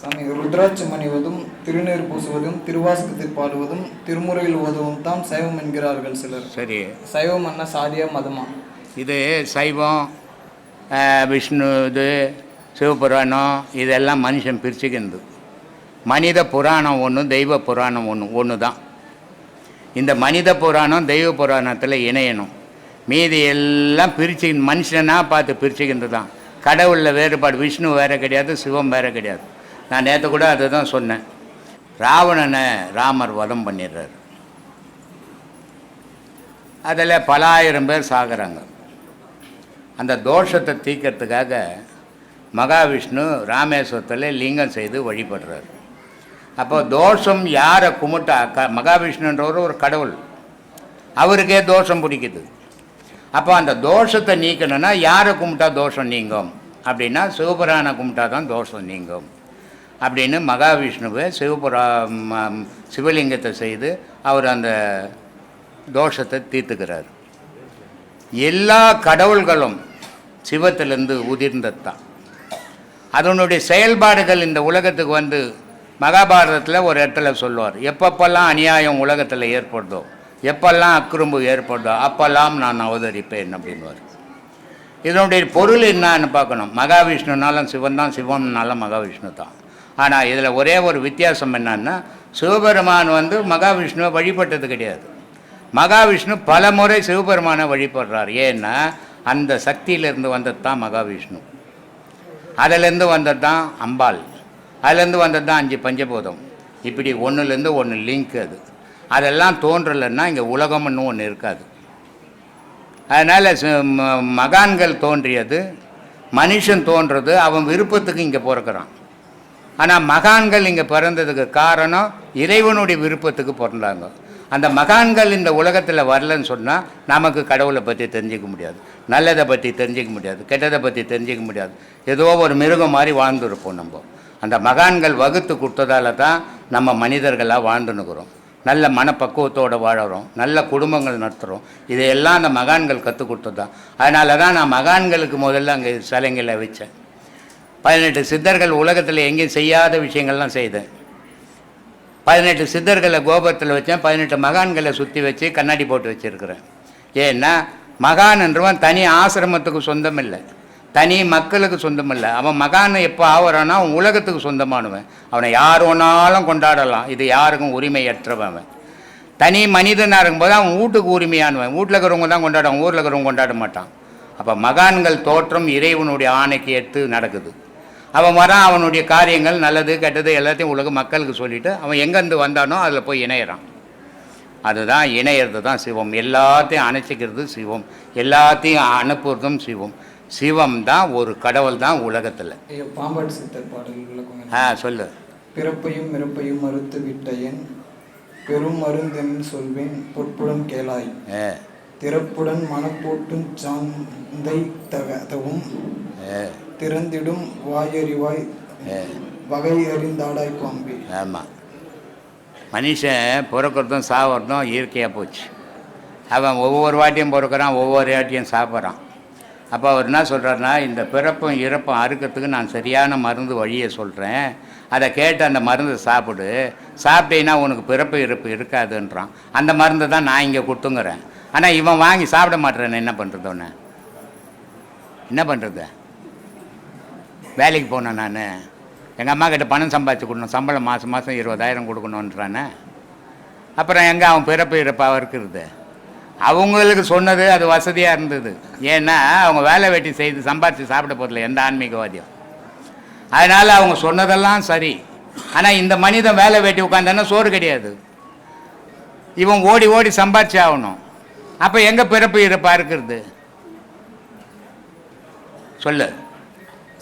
சாமி ருத்ராட்சம் அணிவதும் திருநீர் பூசுவதும் திருவாசகத்தை பாடுவதும் திருமுறையில் ஓதுவதும் தான் சைவம் என்கிறார்கள் சிலர். சரி. சைவம் என்ன சாதியா மதமா? இது சைவம் விஷ்ணு இது சிவபுராணம் இதெல்லாம் மனுஷன் பிரிச்சுக்கிறது மனித புராணம் ஒன்று தெய்வ புராணம் ஒன்று ஒன்று தான் இந்த மனித புராணம் தெய்வ புராணத்தில் இணையணும். மீதி எல்லாம் பிரிச்சு மனுஷனாக பார்த்து பிரிச்சுக்கிறது தான். கடவுளில் வேறுபாடு விஷ்ணு வேற கிடையாது சிவம் வேற கிடையாது. நான் நேற்று கூட அதை தான் சொன்னேன். ராவணனை ராமர் வதம் பண்ணிடுறாரு. அதில் பல ஆயிரம் பேர் சாகுறாங்க. அந்த தோஷத்தை தீக்கிறதுக்காக மகாவிஷ்ணு ராமேஸ்வரத்தில் லிங்கம் செய்து வழிபடுறார். அப்போ தோஷம் யாரை கும்பிட்டா க மகாவிஷ்ணுன்றவர் ஒரு கடவுள். அவருக்கே தோஷம் பிடிக்குது. அப்போ அந்த தோஷத்தை நீக்கணும்னா யாரை கும்பிட்டா தோஷம் நீங்கும்? அப்படின்னா சிவபுராணை கும்பிட்டா தான் தோஷம் நீங்கும். அப்படின்னு மகாவிஷ்ணுவை சிவபுரா ம- சிவலிங்கத்தை செய்து அவர் அந்த தோஷத்தை தீர்த்துக்கிறார். எல்லா கடவுள்களும் சிவத்திலிருந்து உதிர்ந்தது தான் அதனுடைய செயல்பாடுகள் இந்த உலகத்துக்கு வந்து மகாபாரதத்தில் ஒரு இடத்துல சொல்லுவார் எப்பப்பெல்லாம் அநியாயம் உலகத்தில் ஏற்படுதோ எப்பெல்லாம் அக்குறும்பு ஏற்படுதோ அப்பெல்லாம் நான் அவதரிப்பேன் அப்படின்வார் இதனுடைய பொருள் என்னன்னு பார்க்கணும். மகாவிஷ்ணுனாலும் சிவன் தான் சிவம்னாலும் மகாவிஷ்ணு தான் ஆனால் இதில் ஒரே ஒரு வித்தியாசம் என்னன்னா சிவபெருமான் வந்து மகாவிஷ்ணுவை வழிபட்டது கிடையாது. மகாவிஷ்ணு பல முறை சிவபெருமானை வழிபடுறார். ஏன்னா அந்த சக்தியிலிருந்து வந்தது தான் மகாவிஷ்ணு. அதிலேருந்து வந்தது தான் அம்பாள். அதுலேருந்து வந்தது தான் அஞ்சு பஞ்சபூதம். இப்படி ஒன்றுலேருந்து ஒன்று லிங்க் அது. அதெல்லாம் தோன்றலைன்னா இங்கே உலகம்னு ஒன்று இருக்காது. அதனால் மகான்கள் தோன்றியது மனுஷன் தோன்றது அவன் விருப்பத்துக்கு இங்கே பிறக்கிறான். ஆனால் மகான்கள் இங்கே பிறந்ததுக்கு காரணம் இறைவனுடைய விருப்பத்துக்கு பிறந்தாங்க. அந்த மகான்கள் இந்த உலகத்தில் வரலன்னு சொன்னால் நமக்கு கடவுளை பற்றி தெரிஞ்சிக்க முடியாது. நல்லதை பற்றி தெரிஞ்சிக்க முடியாது. கெட்டதை பற்றி தெரிஞ்சிக்க முடியாது. ஏதோ ஒரு மிருகம் மாதிரி வாழ்ந்துருப்போம் நம்ம. அந்த மகான்கள் வகுத்து கொடுத்ததால தான் நம்ம மனிதர்களாக வாழ்ந்துனுக்குறோம் நல்ல மனப்பக்குவத்தோடு வாழறோம். நல்ல குடும்பங்கள் நடத்துகிறோம் இதையெல்லாம் அந்த மகான்கள் கற்றுக் கொடுத்தது தான் அதனால தான் நான் மகான்களுக்கு முதல்ல அங்கே சிலைங்களை வச்சேன். பதினெட்டு சித்தர்கள் உலகத்தில் எங்கேயும் செய்யாத விஷயங்கள்லாம் செய்தேன். பதினெட்டு சித்தர்களை கோபுரத்தில் வச்சேன் பதினெட்டு மகான்களை சுற்றி வச்சு கண்ணாடி போட்டு வச்சுருக்கிறேன். ஏன்னா மகான் என்றவன் தனி ஆசிரமத்துக்கு சொந்தம் இல்லை தனி மக்களுக்கு சொந்தம் இல்லை அவன் மகான் எப்போ ஆவறானா அவன் உலகத்துக்கு சொந்தமானவன். அவனை யார் வேணாலும் கொண்டாடலாம். இது யாருக்கும் உரிமையற்றவன் அவன். தனி மனிதனாக இருக்கும்போது அவன் வீட்டுக்கு உரிமையானவன். வீட்டில் இருக்கிறவங்க தான் கொண்டாடுவான் ஊரில் இருக்கிறவங்க கொண்டாட மாட்டான். அப்போ மகான்கள் தோற்றம் இறைவனுடைய ஆணைக்கு எடுத்து நடக்குது. அவன் வரான் அவனுடைய காரியங்கள் நல்லது கெட்டது எல்லாத்தையும் உலக மக்களுக்கு சொல்லிவிட்டு அவன் எங்கேருந்து வந்தானோ அதில் போய் இணையிறான். அதுதான் இணையிறது தான் சிவம். எல்லாத்தையும் அணைச்சிக்கிறது சிவம். எல்லாத்தையும் அனுப்புறதும் சிவம். சிவம் தான் ஒரு கடவுள் தான் உலகத்தில். பாம்பாட்டு சித்தர் பாடல் விளக்குங்க ஆ சொல்லு. பிறப்பையும் இறப்பையும் மறுத்து விட்டயன் பெரும் மருந்தென் சொல்வேன். பொற்புடன் கேளாய். திறப்புடன் மனப்போட்டும் சாந்தை தகதவும் ஏ. திறந்திடும் வாயறிவாய் வகை அறிந்தாடாய் பாம்பே. ஆமாம் மனுஷன் பிறக்கிறதும் சாவறதும் இயற்கையாக போச்சு. அவன் ஒவ்வொரு வாட்டியும் பிறக்கிறான் ஒவ்வொரு வாட்டியும் சாப்பிட்றான். அப்போ அவர் என்ன சொல்கிறாருன்னா இந்த பிறப்பும் இறப்பும் அறுக்கிறதுக்கு நான் சரியான மருந்து வழியை சொல்கிறேன் அதை கேட்டு அந்த மருந்தை சாப்பிடு. சாப்பிட்டீங்கன்னா உனக்கு பிறப்பு இறப்பு இருக்காதுன்றான். அந்த மருந்தை தான் நான் இங்கே கொடுத்துங்கிறேன். ஆனால் இவன் வாங்கி சாப்பிட மாட்டேறேன் என்ன பண்ணுறது என்ன பண்ணுறது வேலைக்கு போனேன் நான். எங்கள் அம்மா கிட்ட பணம் சம்பாதிச்சு கொடுக்கணும் சம்பளம் மாதம் மாதம் இருபதாயிரம் கொடுக்கணுன்றானே அப்புறம் எங்கே அவன் பிறப்பு இறப்பாக இருக்கிறது? அவங்களுக்கு சொன்னது அது வசதியாக இருந்தது. ஏன்னா அவங்க வேலை வெட்டி செய்து சம்பாதிச்சு சாப்பிட போதில்லை எந்த ஆன்மீகவாதியும். அதனால் அவங்க சொன்னதெல்லாம் சரி. ஆனால் இந்த மனிதன் வேலை வெட்டி உட்காந்தானா சோறு கிடையாது. இவன் ஓடி ஓடி சம்பாதிச்சு ஆகணும். அப்போ எங்கே பிறப்பு இறப்பாக இருக்கிறது சொல்லு.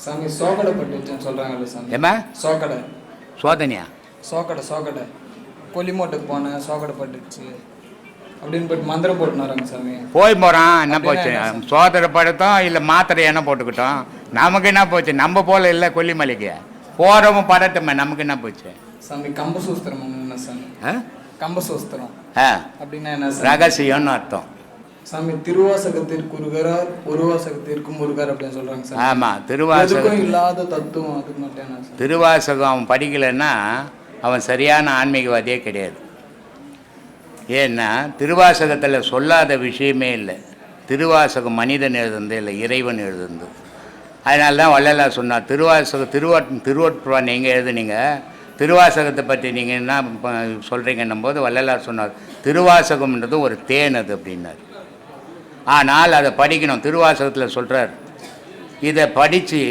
சாமி சோக்கடை பட்டுச்சுன்னு சொல்றாங்கல்ல சாமி. ஏம்மா? சோக்கடை சோதனையா? சோக்கடை சோக்கடை கொல்லிமோட்டுக்கு போனேன் சோகடை பட்டுச்சு. அப்படின்னு மந்திரம் வராங்க சாமி. போய் போகிறான் என்ன போச்சு? சோதனை படுத்தோம் இல்லை மாத்திரை என்ன போட்டுக்கிட்டோம்? நமக்கு என்ன போச்சு? நம்ம போல இல்லை கொல்லிமலைக்கு. போகிறவங்க படட்டுமே நமக்கு என்ன போச்சு? சாமி கம்ப சூஸ்திரம் சாமி? ஆ? கம்ப சூஸ்திரம். ஆ. அப்படின்னா என்ன சாமி? ரகசியம்னு அர்த்தம். சாமி திருவாசகத்திற்கு உருகரார் உருவாசகத்திற்கு முருகர் அப்படின்னு சொல்றாங்க சாமி. ஆமாம் திருவாசகம் இல்லாத தத்துவம் அதுக்கு மட்டும் என்ன சார் திருவாசகம் அவன் படிக்கலைன்னா அவன் சரியான ஆன்மீகவாதியே கிடையாது. ஏன்னா திருவாசகத்தில் சொல்லாத விஷயமே இல்லை. திருவாசகம் மனிதன் எழுதுனது இல்லை இறைவன் எழுதுனது. அதனால தான் வள்ளலார் சொன்னார் திருவாசக திருவட் திருவட்டுவான் நீங்கள் எழுதுனீங்க? திருவாசகத்தை பற்றி நீங்கள் என்ன சொல்கிறீங்கன்னும் போது வள்ளலார் சொன்னார் திருவாசகம்ன்றது ஒரு தேன் அது அப்படின்னார். ஆனால் அதை படிக்கணும் திருவாசகத்தில் சொல்கிறார் இதை படித்து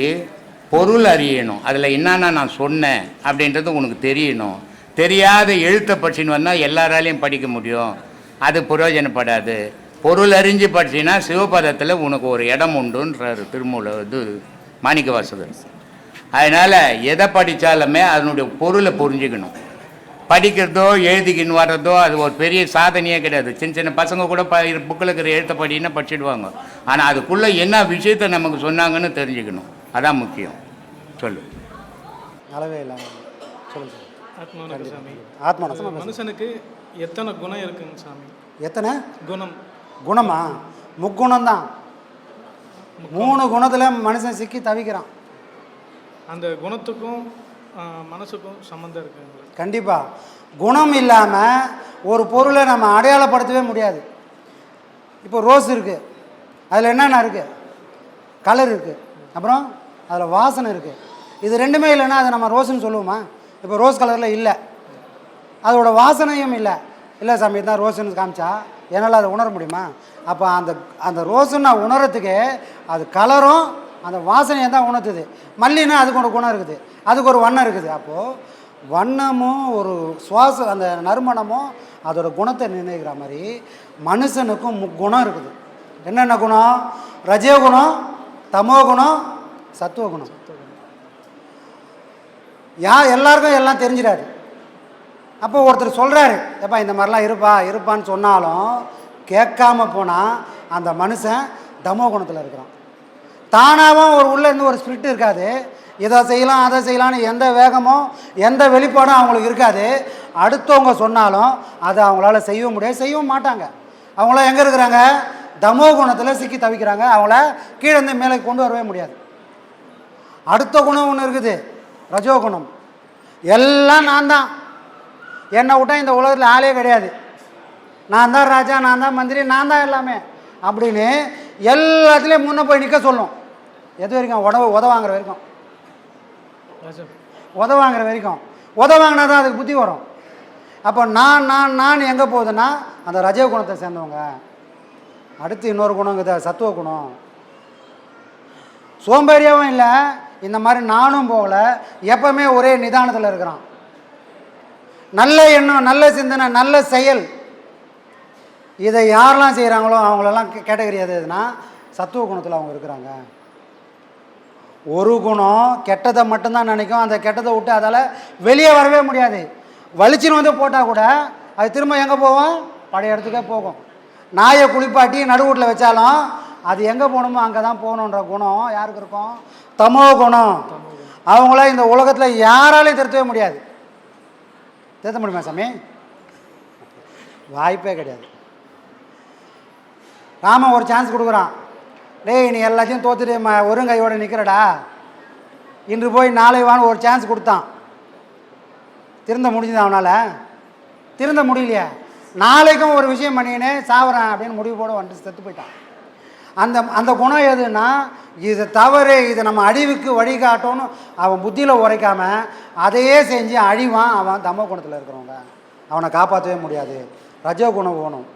பொருள் அறியணும் அதில் என்னென்ன நான் சொன்னேன் அப்படின்றது உனக்கு தெரியணும். தெரியாத எழுத்தை படிச்சுன்னு வந்தால் எல்லாராலையும் படிக்க முடியும் அது பிரயோஜனப்படாது. பொருள் அறிஞ்சு படிச்சின்னா சிவபதத்தில் உனக்கு ஒரு இடம் உண்டுன்றார் திருமூல இது மாணிக்க வாசகர் அதனால் எதை படித்தாலுமே அதனுடைய பொருளை புரிஞ்சுக்கணும். படிக்கிறதோ எழுதிக்கின்னு வர்றதோ அது ஒரு பெரிய சாதனையே கிடையாது. சின்ன சின்ன பசங்க கூட ப புக்கில் இருக்கிற எழுத்த படின்னா படிச்சிடுவாங்க. ஆனால் அதுக்குள்ளே என்ன விஷயத்தை நமக்கு சொன்னாங்கன்னு தெரிஞ்சுக்கணும். அதான் முக்கியம். சொல்லு. அளவே இல்லாமல் சொல்லுங்க மனுஷனுக்கு எத்தனை குணம் இருக்குங்க சாமி? எத்தனை? குணம். குணமா? முக்குணம் தான் மூணு குணத்தில் மனுஷன் சிக்கி தவிக்கிறான். அந்த குணத்துக்கும் மனசுக்கும் சம்மந்தம் இருக்குங்களா? கண்டிப்பாக குணம் இல்லாமல் ஒரு பொருளை நம்ம அடையாளப்படுத்தவே முடியாது. இப்போ ரோஸ் இருக்குது அதில் என்னென்ன இருக்குது கலர் இருக்குது அப்புறம் அதில் வாசனை இருக்குது இது ரெண்டுமே இல்லைன்னா அதை நம்ம ரோஸ்ன்னு சொல்லுவோமா? இப்போ ரோஸ் கலரில் இல்லை. அதோட வாசனையும் இல்லை. இல்லை சாமி தான் ரோஸ்ன்னு காமிச்சா என்னால் அதை உணர முடியுமா? அப்போ அந்த அந்த ரோஸுன்னு நான் உணரத்துக்கு அது கலரும் அந்த வாசனையை தான் உணர்த்துது. மல்லின்னா அதுக்கு ஒரு குணம் இருக்குது. அதுக்கு ஒரு வண்ணம் இருக்குது. அப்போது வண்ணமும் ஒரு சுவாச அந்த நறுமணமும் அதோட குணத்தை நிர்ணயிக்கிற மாதிரி மனுஷனுக்கும் குணம் இருக்குது. என்னென்ன குணம்? ரஜோகுணம் தமோ குணம் சத்துவ குணம். யா எல்லாருக்கும் எல்லாம் தெரிஞ்சிடாது. அப்போ ஒருத்தர் சொல்கிறாரு ஏப்பா இந்த மாதிரிலாம் இருப்பா இருப்பான்னு சொன்னாலும் கேட்காம போனால் அந்த மனுஷன் தமோ குணத்தில் இருக்கிறான். தானாகவும் ஒரு உள்ளே இருந்து ஒரு ஸ்பிரிட் இருக்காது. இதை செய்யலாம் அதை செய்யலாம்னு எந்த வேகமும் எந்த வெளிப்பாடும் அவங்களுக்கு இருக்காது. அடுத்தவங்க சொன்னாலும் அதை அவங்களால செய்யவும் முடியாது செய்யவும் மாட்டாங்க. அவங்களாம் எங்கே இருக்கிறாங்க? தமோ குணத்தில் சிக்கி தவிக்கிறாங்க. அவங்கள கீழே இருந்து மேலே கொண்டு வரவே முடியாது. அடுத்த குணம் ஒன்று இருக்குது. ரஜோ குணம் எல்லாம் நான் தான். என்னை விட்டால் இந்த உலகத்தில் ஆளே கிடையாது. நான் தான் ராஜா நான் தான் மந்திரி நான் தான் எல்லாமே அப்படின்னு எல்லாத்துலேயும் முன்ன போய் நிற்க சொல்லும். எது வரைக்கும்? உடவு உதவாங்கிற வரைக்கும். ராஜா உதவாங்கிற வரைக்கும். உதவாங்கினா தான் அதுக்கு புத்தி வரும். அப்போ நான் நான் நான் எங்கே போகுதுன்னா அந்த ரஜோ குணத்தை சேர்ந்தவங்க. அடுத்து இன்னொரு குணங்குது சத்துவ குணம். சோம்பேறியாகவும் இல்லை இந்த மாதிரி நானும் போகல எப்பவுமே ஒரே நிதானத்தில் இருக்கிறான். நல்ல எண்ணம் நல்ல சிந்தனை நல்ல செயல். இதை யாரெல்லாம் செய்கிறாங்களோ அவங்களெல்லாம் கேட்டகரி எது எதுனா சத்துவ குணத்தில் அவங்க இருக்கிறாங்க. ஒரு குணம் கெட்டதை மட்டும்தான் நினைக்கும். அந்த கெட்டதை விட்டு அதால் வெளியே வரவே முடியாது. வலிச்சுன்னு வந்து போட்டால் கூட அது திரும்ப எங்கே போகும்? பழைய இடத்துக்கே போகும். நாயை குளிப்பாட்டி நடுவூட்டில் வச்சாலும் அது எங்கே போகணுமோ அங்கே தான் போகணுன்ற குணம் யாருக்கு இருக்கும்? தமோ குணம். அவங்கள இந்த உலகத்தில் யாராலையும் திருத்தவே முடியாது. திருத்த முடியுமா சாமி? வாய்ப்பே கிடையாது. ராமன் ஒரு சான்ஸ் கொடுக்குறான். டேய் நீ எல்லாத்தையும் தோத்துட்டு ம ஒருங்கையோட நிற்கிறடா இன்று போய் நாளை வான்னு ஒரு சான்ஸ் கொடுத்தான். திருந்த முடிஞ்சது அவனால்? திருந்த முடியலையா. நாளைக்கும் ஒரு விஷயம் பண்ணினே சாவறேன் அப்படின்னு முடிவு போட வந்துட்டு செத்து போயிட்டான். அந்த அந்த குணம் எதுன்னா இது தவறு இது நம்ம அழிவுக்கு வழிகாட்டோன்னு அவன் புத்தியில் உரைக்காம அதையே செஞ்சு அழிவான் அவன் தம குணத்தில் இருக்கிறவங்க. அவனை காப்பாற்றவே முடியாது. ரஜோ குணம் போகணும்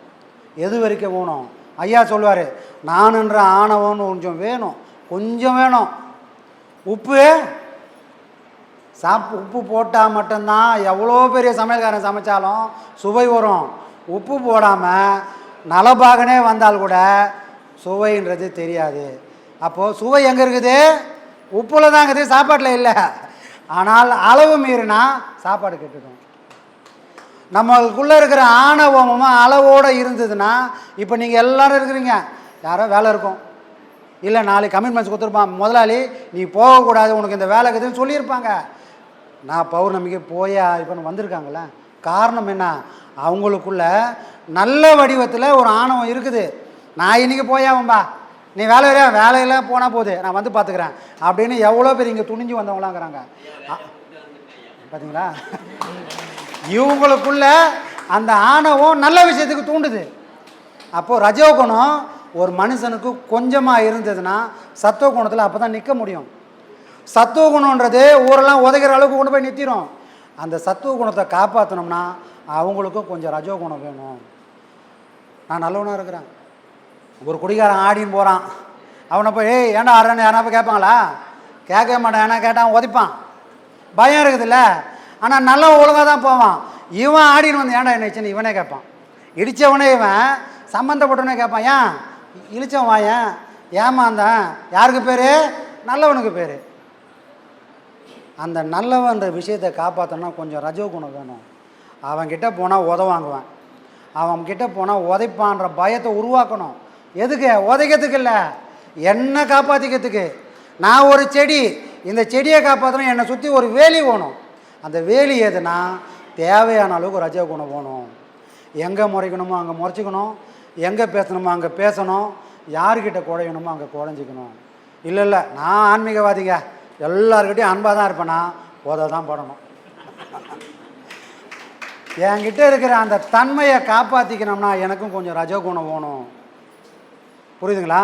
எது வரைக்கும் போகணும் ஐயா சொல்லுவார் நானுன்ற ஆணவம்னு கொஞ்சம் வேணும் கொஞ்சம் வேணும். உப்பு? சாப் உப்பு போட்டால் மட்டும்தான் எவ்வளோ பெரிய சமையல்காரன் சமைச்சாலும் சுவை வரும். உப்பு போடாமல் நலபாகனே வந்தால் கூட சுவைன்றது தெரியாது. அப்போது சுவை எங்கே இருக்குது? உப்பில் தான் இருக்குது சாப்பாட்டில் இல்லை. ஆனால் அளவு மீறினா சாப்பாடு கெட்டுடும் நம்மளுக்குள்ளே இருக்கிற ஆணவமும் அளவோடு இருந்ததுன்னா இப்போ நீங்கள் எல்லோரும் இருக்கிறீங்க. யாரோ வேலை இருக்கும். இல்லை நாளைக்கு கமிட்மெண்ட்ஸ் கொடுத்துருப்பான். முதலாளி நீ போகக்கூடாது உனக்கு இந்த வேலை இருக்குதுன்னு சொல்லியிருப்பாங்க. நான் பௌர்ணமிக்கு போயா இப்போ வந்திருக்காங்களே காரணம் என்ன? அவங்களுக்குள்ள நல்ல வடிவத்தில் ஒரு ஆணவம் இருக்குது. நான் இன்னைக்கு போயாவும்பா நீ வேலை வரையா வேலையெல்லாம் போனால் போகுது. நான் வந்து பார்த்துக்கிறேன் அப்படின்னு எவ்வளோ பேர் இங்கே துணிஞ்சு வந்தவங்களாங்கிறாங்க. அ- பார்த்தீங்களா இவங்களுக்குள்ள அந்த ஆணவம் நல்ல விஷயத்துக்கு தூண்டுது. அப்போது ரஜோகுணம் ஒரு மனுஷனுக்கு கொஞ்சமாக இருந்ததுன்னா சத்துவ குணத்தில் அப்போ தான் நிற்க முடியும். சத்துவ குணன்றது ஊரெல்லாம் உதைக்கிற அளவுக்கு கொண்டு போய் நிறுத்திடும் அந்த சத்துவ குணத்தை காப்பாற்றினோம்னா அவங்களுக்கும் கொஞ்சம் ரஜோகுணம் வேணும். நான் நல்லவனாக இருக்கிறேன். ஒரு குடிகாரன் ஆடின்னு போகிறான் அவனை போய் ஏய் ஏன்டா ஆடுறேன்னு? யாரா போய் கேட்பாங்களா? கேட்க மாட்டான். ஏன்னா கேட்டான் உதைப்பான். பயம் இருக்குதுல்ல. ஆனால் நல்ல ஒழுங்காக தான் போவான். இவன் ஆடின்னு வந்து ஏன்டா என்ன இவனே கேட்பான். இடித்தவனே இவன் சம்மந்தப்பட்டவனே கேட்பான். ஏன்? இழிச்சவன் வாயன். ஏமாந்தான் யாருக்கு பேர்? நல்லவனுக்கு பேர். அந்த நல்லவன்ற விஷயத்தை காப்பாற்றணும்னா கொஞ்சம் ரஜோகுணம் வேணும். அவன்கிட்ட போனால் உதவாங்குவேன் அவன்கிட்ட போனால் உதைப்பான்ற பயத்தை உருவாக்கணும். எதுக்கு? உதைக்கிறதுக்கு இல்லை. என்னை காப்பாற்றிக்கிறதுக்கு நான் ஒரு செடி. இந்த செடியை காப்பாற்றணும் என்னை சுற்றி ஒரு வேலி வேணும். அந்த வேலி எதுனா தேவையான அளவுக்கு ரஜோகுணம் போகணும். எங்கே முறைக்கணுமோ அங்கே முறைச்சிக்கணும். எங்கே பேசணுமோ அங்கே பேசணும். யார்கிட்ட குழையணுமோ அங்கே குழஞ்சிக்கணும் இல்லை இல்லை நான் ஆன்மீகவாதிங்க. எல்லாருக்கிட்டையும் அன்பாக தான் இருப்பேனா? போதை தான் படணும். என்கிட்ட இருக்கிற அந்த தன்மையை காப்பாற்றிக்கணும்னா எனக்கும் கொஞ்சம் ரஜகுணம் வேணும் புரியுதுங்களா?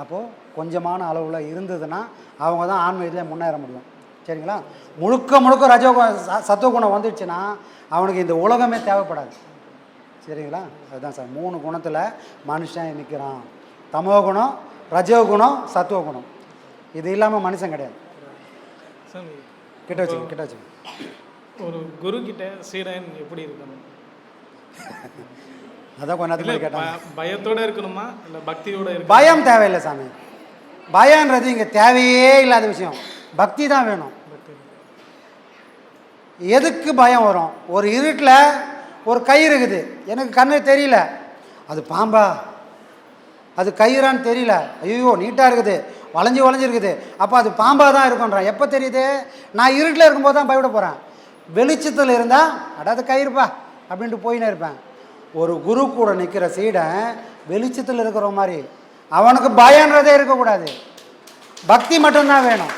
அப்போது கொஞ்சமான அளவில் இருந்ததுன்னா அவங்க தான் ஆன்மீகத்தில் முன்னேற முடியும். சரிங்களா? முழுக்க முழுக்க ரஜோகுண ச- சத்துவகுணம் வந்துடுச்சுன்னா அவனுக்கு இந்த உலகமே தேவைப்படாது. சரிங்களா? அதுதான் சார். மூணு குணத்தில் மனுஷன் நிற்கிறான் தமோ குணம் ரஜோகுணம் சத்துவகுணம் இது இல்லாமல் மனுஷன் கிடையாது. கிட்ட வச்சுங்க கிட்ட வச்சுங்க ஒரு குரு கிட்ட சீடன் எப்படி இருக்கணும்? அதான் கொஞ்ச நேரத்துக்கு இல்ல முன்னாடி கேட்டாங்க. பயத்தோட இருக்கணுமா? இல்ல பக்தியோட பயம் தேவையில்லை சாமி. பயன்றது இங்கே தேவையே இல்லாத விஷயம். பக்தி தான் வேணும். எதுக்கு பயம் வரும்? ஒரு இருட்டில் ஒரு கயிறு இருக்குது. எனக்கு கண்ணு தெரியல. அது பாம்பா. அது கயிறான்னு தெரியல. ஐயோ நீட்டாக இருக்குது. வளைஞ்சு வளைஞ்சிருக்குது அப்போ அது பாம்பாக தான் இருக்குன்றான் எப்போ தெரியுது? நான் இருட்டில் இருக்கும்போது தான் பயப்பட போகிறேன் வெளிச்சத்தில் இருந்தால் அடாது கயிறுப்பா அப்படின்ட்டு போயினே இருப்பேன். ஒரு குரு கூட நிற்கிற சீடன் வெளிச்சத்தில் இருக்கிற மாதிரி. அவனுக்கு பயன்றதே இருக்கக்கூடாது. பக்தி மட்டும்தான் வேணும்.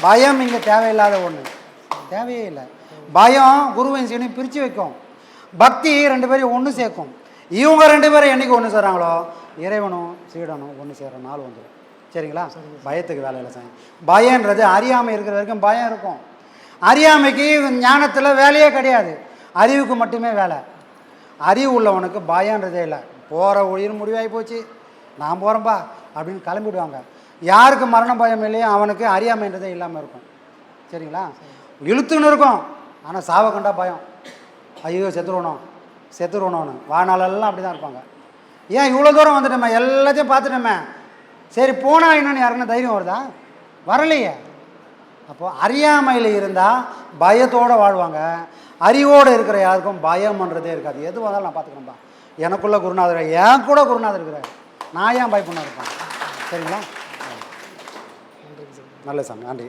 பயம் இங்கே தேவையில்லாத ஒன்று தேவையே இல்லை. பயம் குருவையும் சீனையும் பிரித்து வைக்கும். பக்தி ரெண்டு பேரையும் ஒன்று சேர்க்கும். இவங்க ரெண்டு பேரும் என்னைக்கு ஒன்று சேர்றாங்களோ? இறைவனும் சீடனும் ஒன்று சேர்கிற நாள் வந்துடும் சரிங்களா? பயத்துக்கு வேலை இல்லை சாமி. பயன்றது அறியாமை இருக்கிற வரைக்கும் பயம் இருக்கும். அறியாமைக்கு ஞானத்தில் வேலையே கிடையாது. அறிவுக்கு மட்டுமே வேலை. அறிவு உள்ளவனுக்கு பயன்றதே இல்லை. போகிற உயிர் முடிவாகி போச்சு. நான் போகிறேன்பா அப்படின்னு கிளம்பிடுவாங்க. யாருக்கு மரண பயம் இல்லையோ அவனுக்கு அறியாமைன்றதே இல்லாமல் இருக்கும். சரிங்களா? இழுத்துன்னு இருக்கும். ஆனால் சாவை கண்டா பயம். ஐயோ செத்துருவணும் செத்துருவணும்னு வாழ்நாளெல்லாம் அப்படி தான் இருப்பாங்க. ஏன் இவ்வளோ தூரம் வந்துட்டோமே? எல்லாத்தையும் பார்த்துட்டோமே? சரி போனால் என்னென்னு யாருன்னு தைரியம் வருதா? வரலையே. அப்போது அறியாமையில் இருந்தால் பயத்தோடு வாழ்வாங்க. அறிவோடு இருக்கிற யாருக்கும் பயம்ன்றதே இருக்காது. எது வந்தாலும் நான் பார்த்துக்கிறேன்ப்பா எனக்குள்ளே குருநாதர் என் கூட குருநாதர் இருக்கிறார். நான் ஏன் பயப்பட இருப்பேன்? சரிங்களா? நல்ல சாமி. நன்றி.